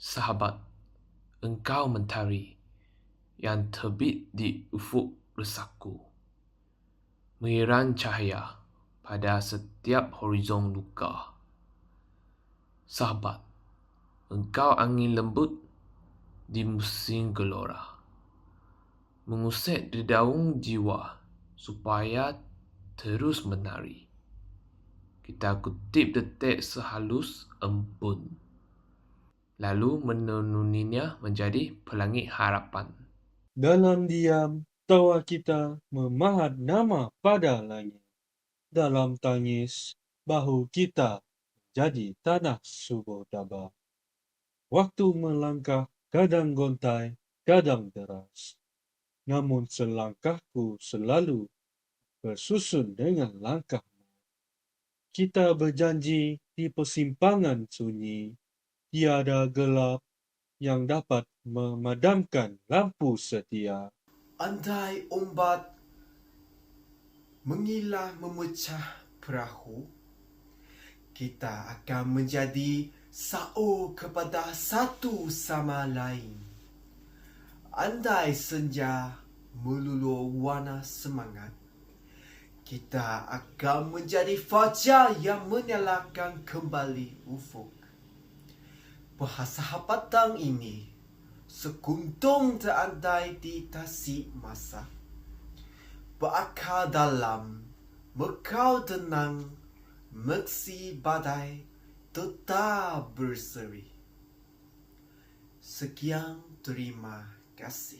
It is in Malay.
Sahabat, engkau mentari yang terbit di ufuk resaku. Mengiran cahaya pada setiap horizon luka. Sahabat, engkau angin lembut di musim gelora. Mengusik di daun jiwa supaya terus menari. Kita kutip detik sehalus embun. Lalu menenuninya menjadi pelangi harapan. Dalam diam, tawa kita memahat nama pada langit. Dalam tangis, bahu kita jadi tanah subur daba. Waktu melangkah kadang gontai, kadang deras. Namun selangkahku selalu bersusun dengan langkahmu. Kita berjanji di persimpangan sunyi, tiada gelap yang dapat memadamkan lampu setia. Andai ombak mengilah memecah perahu, kita akan menjadi saur kepada satu sama lain. Andai senja meluluh warna semangat, kita akan menjadi fajar yang menyalakan kembali ufuk. Persahabatan ini sekuntum terandai di tasik masa. Berakar dalam, mekau tenang, meksi badai tetap berseri. Sekian terima kasih.